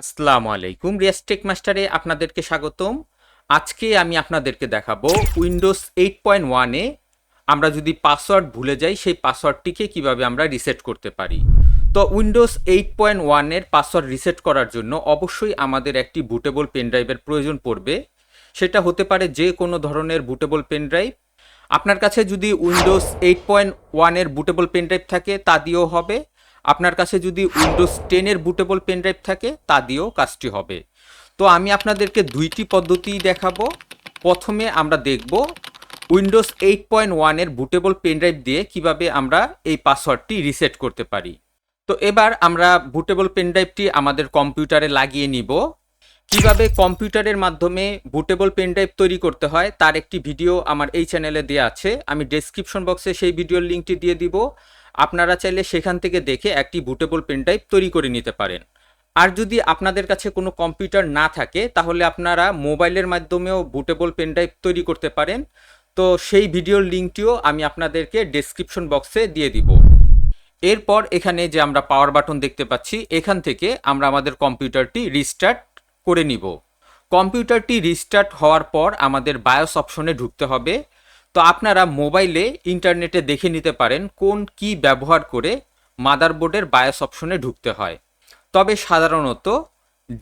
আসসালামু আলাইকুম রিয়াস্টেক মাস্টারে আপনাদেরকে স্বাগতম। আজকে আমি আপনাদেরকে দেখাবো উইন্ডোজ এইট পয়েন্ট ওয়ানে আমরা যদি পাসওয়ার্ড ভুলে যাই, সেই পাসওয়ার্ডটিকে কীভাবে আমরা রিসেট করতে পারি। তো উইন্ডোজ এইট পয়েন্ট ওয়ানের পাসওয়ার্ড রিসেট করার জন্য অবশ্যই আমাদের একটি বুটেবল পেনড্রাইভের প্রয়োজন পড়বে। সেটা হতে পারে যে কোনো ধরনের বুটেবল পেনড্রাইভ আপনার কাছে যদি উইন্ডোজ এইট পয়েন্ট ওয়ানের বুটেবল পেনড্রাইভ থাকে, তা দিয়েও হবে। আপনার কাছে যদি উইন্ডোজ টেনের বুটেবল পেনড্রাইভ থাকে, তা দিয়েও কাজটি হবে। তো আমি আপনাদেরকে দুইটি পদ্ধতি দেখাবো। প্রথমে আমরা দেখব উইন্ডোজ এইট পয়েন্ট ওয়ানের বুটেবল পেনড্রাইভ দিয়ে কীভাবে আমরা এই পাসওয়ার্ডটি রিসেট করতে পারি। তো এবার আমরা বুটেবল পেনড্রাইভটি আমাদের কম্পিউটারে লাগিয়ে নিব। কীভাবে কম্পিউটারের মাধ্যমে বুটেবল পেনড্রাইভ তৈরি করতে হয়, তার একটি ভিডিও আমার এই চ্যানেলে দেওয়া আছে। আমি ডেসক্রিপশন বক্সে সেই ভিডিওর লিঙ্কটি দিয়ে দিব। আপনারা চাইলে সেখান থেকে দেখে একটি বুটেবল পেনড্রাইভ তৈরি করে নিতে পারেন। আর যদি আপনাদের কাছে কোনো কম্পিউটার না থাকে, তাহলে আপনারা মোবাইলের মাধ্যমেও বুটেবল পেনড্রাইভ তৈরি করতে পারেন। তো সেই ভিডিওর লিঙ্কটিও আমি আপনাদেরকে ডেসক্রিপশন বক্সে দিয়ে দিব। এরপর এখানে যে আমরা পাওয়ার বাটন দেখতে পাচ্ছি, এখান থেকে আমরা আমাদের কম্পিউটারটি রিস্টার্ট করে নিব। কম্পিউটারটি রিস্টার্ট হওয়ার পর আমাদের বায়োস অপশনে ঢুকতে হবে। তো আপনারা মোবাইলে ইন্টারনেটে দেখে নিতে পারেন কোন কি ব্যবহার করে মাদারবোর্ডের বায়াস অপশনে ঢুকতে হয়। তবে সাধারণত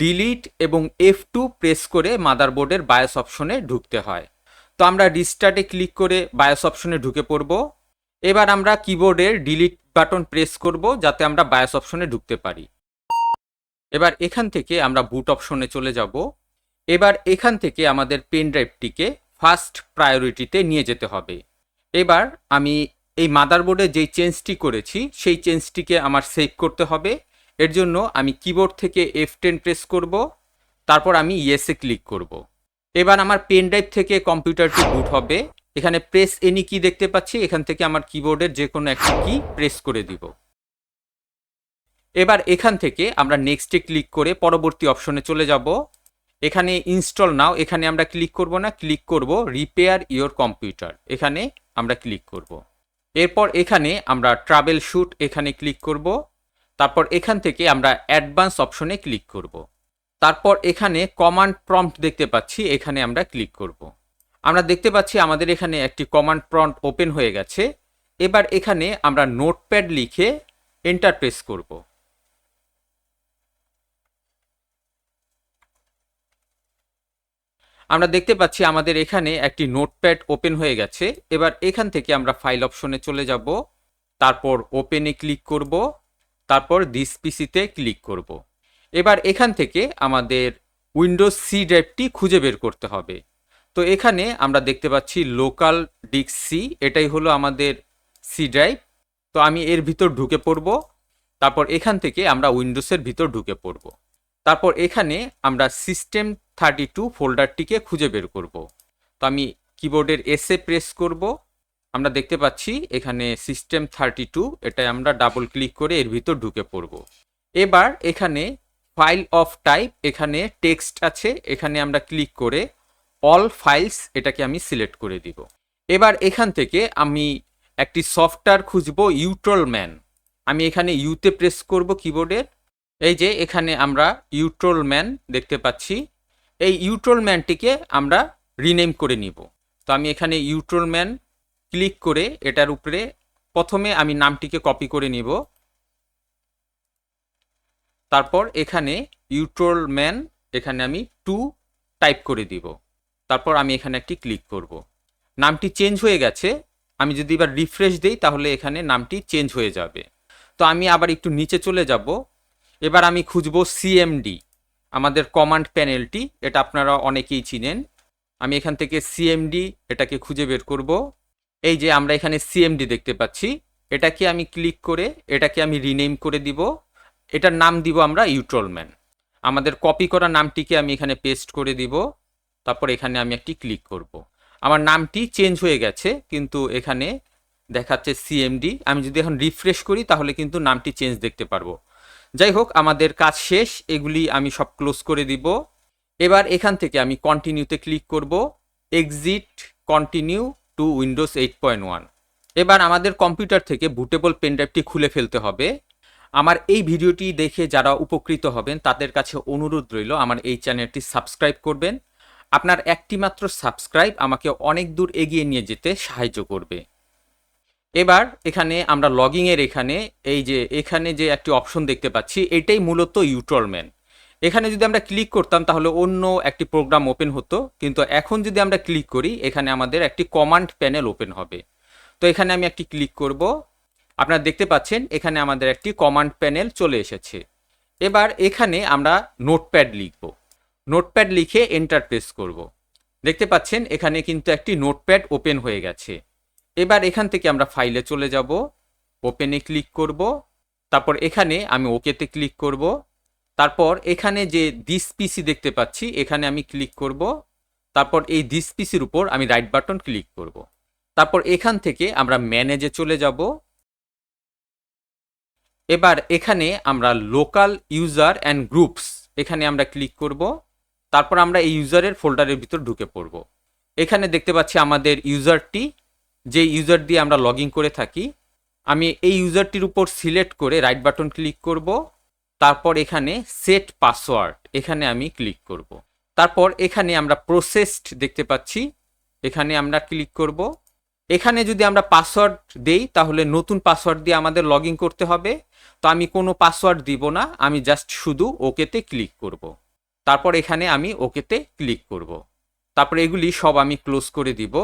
ডিলিট এবং এফ টু প্রেস করে মাদারবোর্ডের বায়াস অপশনে ঢুকতে হয়। তো আমরা রিস্টার্টে ক্লিক করে বায়োস অপশনে ঢুকে পড়ব। এবার আমরা কিবোর্ডের ডিলিট বাটন প্রেস করব যাতে আমরা বায়াস অপশনে ঢুকতে পারি। এবার এখান থেকে আমরা বুট অপশনে চলে যাব। এবার এখান থেকে আমাদের পেন ড্রাইভটিকে ফার্স্ট প্রায়োরিটিতে নিয়ে যেতে হবে। এবার আমি এই মাদারবোর্ডে যেই চেঞ্জটি করেছি, সেই চেঞ্জটিকে আমার সেভ করতে হবে। এর জন্য আমি কিবোর্ড থেকে এফ টেন প্রেস করব, তারপর আমি ইয়েসে ক্লিক করব। এবার আমার পেন ড্রাইভ থেকে কম্পিউটারটি বুট হবে। এখানে প্রেস এনি কি দেখতে পাচ্ছি, এখান থেকে আমার কিবোর্ডের যে কোনো একটা কি প্রেস করে দিব। এবার এখান থেকে আমরা নেক্সটে ক্লিক করে পরবর্তী অপশনে চলে যাব। এখানে ইনস্টল নাও এখানে আমরা ক্লিক করব না ক্লিক করব রিপেয়ার ইওর কম্পিউটার এখানে আমরা ক্লিক করব। এরপর এখানে আমরা ট্রাভেল শুট এখানে ক্লিক করব। তারপর এখান থেকে আমরা অ্যাডভান্স অপশনে ক্লিক করব। তারপর এখানে কমান্ড প্রম্পট দেখতে পাচ্ছি, এখানে আমরা ক্লিক করব। আমরা দেখতে পাচ্ছি আমাদের এখানে একটি কমান্ড প্রম্পট ওপেন হয়ে গেছে। এবার এখানে আমরা নোটপ্যাড লিখে এন্টার প্রেস করব। আমরা দেখতে পাচ্ছি আমাদের এখানে একটি নোটপ্যাড ওপেন হয়ে গেছে। এবার এখান থেকে আমরা ফাইল অপশনে চলে যাব। তারপর ওপেনে ক্লিক করব। তারপর দিস পিসিতে ক্লিক করব। এবার এখান থেকে আমাদের উইন্ডোজ সি ড্রাইভটি খুঁজে বের করতে হবে। তো এখানে আমরা দেখতে পাচ্ছি লোকাল ডিক সি এটাই হলো আমাদের সি ড্রাইভ। তো আমি এর ভিতর ঢুকে পড়ব। তারপর এখান থেকে আমরা উইন্ডোজের ভিতর ঢুকে পড়ব। তারপর এখানে আমরা সিস্টেম থার্টি টু ফোল্ডারটিকে খুঁজে বের করব। তো আমি কিবোর্ডের এসে প্রেস করব। আমরা দেখতে পাচ্ছি এখানে সিস্টেম থার্টি টু এটাই আমরা ডাবল ক্লিক করে এর ভিতর ঢুকে পড়ব। এবার এখানে ফাইল অফ টাইপ, এখানে টেক্সট আছে, এখানে আমরা ক্লিক করে অল ফাইলস এটাকে আমি সিলেক্ট করে দিব। এবার এখান থেকে আমি একটি সফটওয়্যার খুঁজব, ইউট্রল ম্যান। আমি এখানে ইউতে প্রেস করব কিবোর্ডের। এই যে এখানে আমরা ইউট্রল ম্যান দেখতে পাচ্ছি। এই ইউট্রল ম্যানটিকে আমরা রিনেম করে নিব। তো আমি এখানে ইউট্রল ম্যান ক্লিক করে এটার উপরে প্রথমে আমি নামটিকে কপি করে নিব। তারপর এখানে ইউট্রল ম্যান এখানে আমি টু টাইপ করে দিব। তারপর আমি এখানে একটি ক্লিক করব। নামটি চেঞ্জ হয়ে গেছে। আমি যদি এবার রিফ্রেশ দিই, তাহলে এখানে নামটি চেঞ্জ হয়ে যাবে। তো আমি আবার একটু নিচে চলে যাব। এবার আমি খুঁজব সিএমডি আমাদের কমান্ড প্যানেলটি এটা আপনারা অনেকেই চিনেন। আমি এখান থেকে সিএমডি এটাকে খুঁজে বের করব। এই যে আমরা এখানে সিএমডি দেখতে পাচ্ছি, এটাকে আমি ক্লিক করে, এটাকে আমি রিনেম করে দিব। এটার নাম দিব আমরা ইউট্রলম্যান আমাদের কপি করা নামটিকে আমি এখানে পেস্ট করে দিব। তারপর এখানে আমি একটি ক্লিক করব। আমার নামটি চেঞ্জ হয়ে গেছে, কিন্তু এখানে দেখাচ্ছে সিএমডি আমি যদি এখন রিফ্রেশ করি, তাহলে কিন্তু নামটি চেঞ্জ দেখতে পারব। যাই হোক, আমাদের কাজ শেষ, এগুলি আমি সব ক্লোজ করে দিব। এবার এখান থেকে আমি কন্টিনিউতে ক্লিক করব exit continue to Windows eight point one এবার আমাদের কম্পিউটার থেকে বুটেবল পেনড্রাইভটি খুলে ফেলতে হবে। আমার এই ভিডিওটি দেখে যারা উপকৃত হবেন, তাদের কাছে অনুরোধ রইল, আমার এই চ্যানেলটি সাবস্ক্রাইব করবেন। আপনার একটি মাত্র সাবস্ক্রাইব আমাকে অনেক দূর এগিয়ে নিয়ে যেতে সাহায্য করবে। এবার এখানে আমরা লগিংয়ের এখানে এই যে এখানে যে একটি অপশন দেখতে পাচ্ছি, এটাই মূলত ইউটলম্যান এখানে যদি আমরা ক্লিক করতাম তাহলে অন্য একটি প্রোগ্রাম ওপেন হতো, কিন্তু এখন যদি আমরা ক্লিক করি, এখানে আমাদের একটি কমান্ড প্যানেল ওপেন হবে। তো এখানে আমি একটি ক্লিক করব। আপনারা দেখতে পাচ্ছেন, এখানে আমাদের একটি কমান্ড প্যানেল চলে এসেছে। এবার এখানে আমরা নোটপ্যাড লিখব। নোটপ্যাড লিখে এন্টার প্রেস করব। দেখতে পাচ্ছেন, এখানে কিন্তু একটি নোটপ্যাড ওপেন হয়ে গেছে। এবার এখান থেকে আমরা ফাইলে চলে যাব ওপেনে ক্লিক করব, তারপর এখানে আমি ওকেতে ক্লিক করব, তারপর এখানে যে দিস পিসি দেখতে পাচ্ছি, এখানে আমি ক্লিক করব, তারপর এই দিস পিসির উপর আমি রাইট বাটন ক্লিক করব। তারপর এখান থেকে আমরা ম্যানেজে চলে যাব। এবার এখানে আমরা লোকাল ইউজার অ্যান্ড গ্রুপস এখানে আমরা ক্লিক করব, তারপর আমরা এই ইউজারের ফোল্ডারের ভিতর ঢুকে পড়ব। এখানে দেখতে পাচ্ছি আমাদের ইউজারটি যে ইউজার দিয়ে আমরা লগ করে থাকি, আমি এই ইউজারটির উপর সিলেক্ট করে রাইট বাটন ক্লিক করব, তারপর এখানে সেট পাসওয়ার্ড এখানে আমি ক্লিক করব। তারপর এখানে আমরা প্রসেসড দেখতে পাচ্ছি, এখানে আমরা ক্লিক করব। এখানে যদি আমরা পাসওয়ার্ড দেই, তাহলে নতুন পাসওয়ার্ড দিয়ে আমাদের লগ করতে হবে। তো আমি কোনো পাসওয়ার্ড দিব না, আমি জাস্ট শুধু ওকেতে ক্লিক করব। তারপর এখানে আমি ওকেতে ক্লিক করব। তারপর এগুলি সব আমি ক্লোজ করে দিব।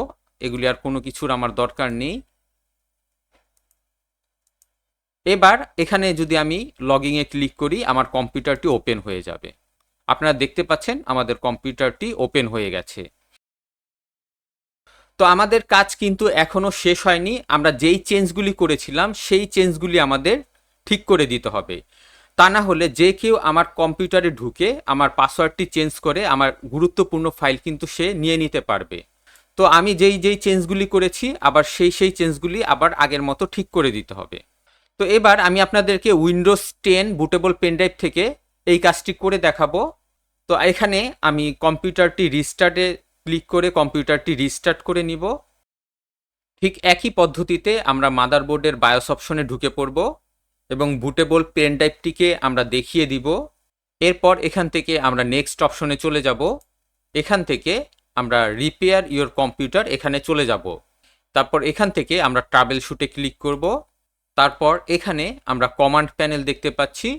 এগুলি আর কোনো কিছুর আমার দরকার নেই। এবার এখানে যদি আমি লগিংয়ে ক্লিক করি, আমার কম্পিউটারটি ওপেন হয়ে যাবে। আপনারা দেখতে পাচ্ছেন আমাদের কম্পিউটারটি ওপেন হয়ে গেছে। তো আমাদের কাজ কিন্তু এখনও শেষ হয়নি। আমরা যেই চেঞ্জগুলি করেছিলাম, সেই চেঞ্জগুলি আমাদের ঠিক করে দিতে হবে। তা না হলে যে কেউ আমার কম্পিউটারে ঢুকে আমার পাসওয়ার্ডটি চেঞ্জ করে, আমার গুরুত্বপূর্ণ ফাইল কিন্তু সে নিয়ে নিতে পারবে। তো আমি যেই যেই চেঞ্জগুলি করেছি, আবার সেই সেই চেঞ্জগুলি আবার আগের মতো ঠিক করে দিতে হবে। তো এবার আমি আপনাদেরকে উইন্ডোজ টেন বুটেবল পেনড্রাইভ থেকে এই কাজটি করে দেখাবো। তো এখানে আমি কম্পিউটারটি রিস্টার্টে ক্লিক করে কম্পিউটারটি রিস্টার্ট করে নিব। ঠিক একই পদ্ধতিতে আমরা মাদারবোর্ডের বায়োস অপশনে ঢুকে পড়ব এবং বুটেবল পেন আমরা দেখিয়ে দিব। এরপর এখান থেকে আমরা নেক্সট অপশনে চলে যাব। এখান থেকে আমরা রিপেয়ার ইওর কম্পিউটার এখানে চলে যাব। তারপর এখান থেকে আমরা ট্রাভেল শুটে ক্লিক করব। তারপর এখানে আমরা কমান্ড প্যানেল দেখতে পাচ্ছি।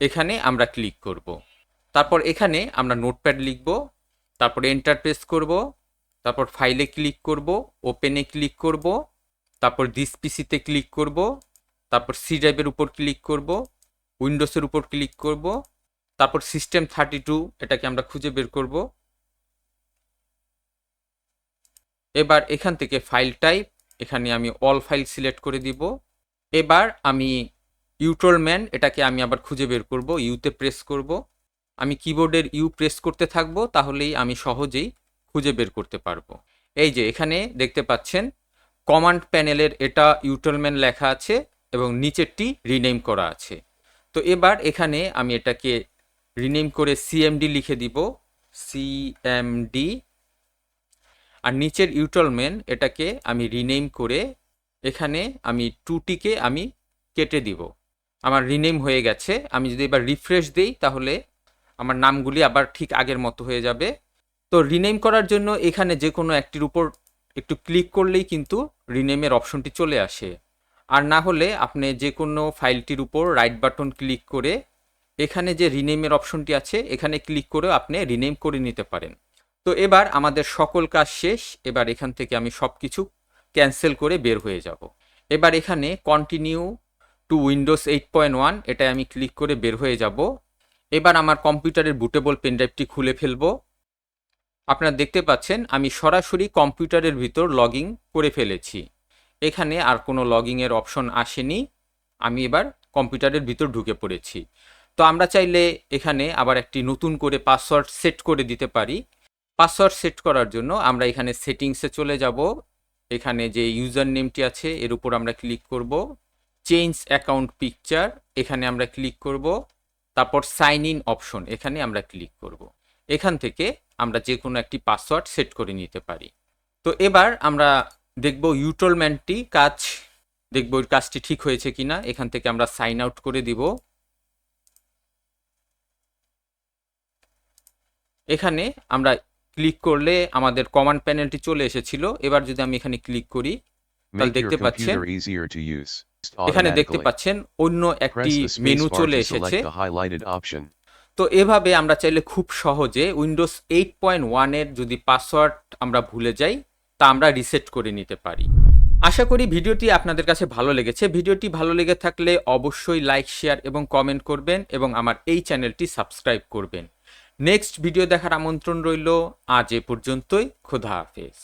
এখানে আমরা ক্লিক করব। তারপর এখানে আমরা নোটপ্যাড লিখব। তারপর এন্টার প্রেস করব। তারপর ফাইলে ক্লিক করব। ওপেনে ক্লিক করব। তারপর দিস পিসিতে ক্লিক করব। তারপর সি ড্রাইভের উপর ক্লিক করব। উইন্ডোজের উপর ক্লিক করব। তারপর সিস্টেম থার্টি টু এটাকে আমরা খুঁজে বের করব। এবার এখান থেকে ফাইল টাইপ এখানে আমি অল ফাইল সিলেক্ট করে দিব। এবার আমি ইউট্রোলম্যান এটাকে আমি আবার খুঁজে বের করব ইউতে প্রেস করব। আমি কিবোর্ডের ইউ প্রেস করতে থাকব, তাহলেই আমি সহজেই খুঁজে বের করতে পারব। এই যে এখানে দেখতে পাচ্ছেন কমান্ড প্যানেলের এটা ইউটলম্যান লেখা আছে এবং নিচেরটি রিনেম করা আছে। তো এবার এখানে আমি এটাকে রিনেম করে সিএমডি লিখে দিব। সিএমডি আর নিচের ইউটলম্যান এটাকে আমি রিনেম করে এখানে আমি টুটিকে আমি কেটে দিব। আমার রিনেম হয়ে গেছে। আমি যদি এবার রিফ্রেশ দিই তাহলে আমার নামগুলি আবার ঠিক আগের মতো হয়ে যাবে। তো রিনেম করার জন্য এখানে যে কোনো একটির উপর একটু ক্লিক করলেই কিন্তু রিনেমের অপশনটি চলে আসে। আর না হলে আপনি যে কোনো ফাইলটির উপর রাইট বাটন ক্লিক করে এখানে যে রিনেমের অপশনটি আছে, এখানে ক্লিক করেও আপনি রিনেম করে নিতে পারেন। তো এবার আমাদের সকল কাজ শেষ। এবার এখান থেকে আমি সব কিছু ক্যান্সেল করে বের হয়ে যাব। এবার এখানে continue to Windows eight point one এটাই আমি ক্লিক করে বের হয়ে যাব। এবার আমার কম্পিউটারের বুটেবল পেনড্রাইভটি খুলে ফেলব। আপনারা দেখতে পাচ্ছেন, আমি সরাসরি কম্পিউটারের ভিতর লগ করে ফেলেছি। এখানে আর কোনো লগইংয়ের অপশন আসেনি। আমি এবার কম্পিউটারের ভিতর ঢুকে পড়েছি। তো আমরা চাইলে এখানে আবার একটি নতুন করে পাসওয়ার্ড সেট করে দিতে পারি। পাসওয়ার্ড সেট করার জন্য আমরা এখানে সেটিংসে চলে যাব। এখানে যে ইউজার নেমটি আছে, এর উপর আমরা ক্লিক করব। চেঞ্জ অ্যাকাউন্ট পিকচার, এখানে আমরা ক্লিক করব। তারপর সাইন ইন অপশন, এখানে আমরা ক্লিক করব। এখান থেকে আমরা যে কোনো একটি পাসওয়ার্ড সেট করে নিতে পারি। তো এবার আমরা দেখব ইউটলম্যানটি কাজ, দেখব ওর কাজটি ঠিক হয়েছে কিনা। এখান থেকে আমরা সাইন আউট করে দিব। এখানে আমরা ক্লিক করলে আমাদের কমান্ড প্যানেলটি চলে এসেছিল। এবার যদি আমি এখানে ক্লিক করি তাহলে দেখতে পাচ্ছেন. এখানে দেখতে পাচ্ছেন অন্য একটি মেনু চলে এসেছে. তো এভাবে আমরা চাইলে খুব সহজে উইন্ডোজ এইট পয়েন্ট ওয়ানের যদি পাসওয়ার্ড আমরা ভুলে যাই তা আমরা রিসেট করে নিতে পারি। আশা করি ভিডিওটি আপনাদের কাছে ভালো লেগেছে। ভিডিওটি ভালো লেগে থাকলে অবশ্যই লাইক শেয়ার এবং কমেন্ট করবেন এবং আমার এই চ্যানেলটি সাবস্ক্রাইব করবেন। নেক্সট ভিডিও দেখার আমন্ত্রণ রইল। আজ এ পর্যন্তই। খোদা হাফেজ।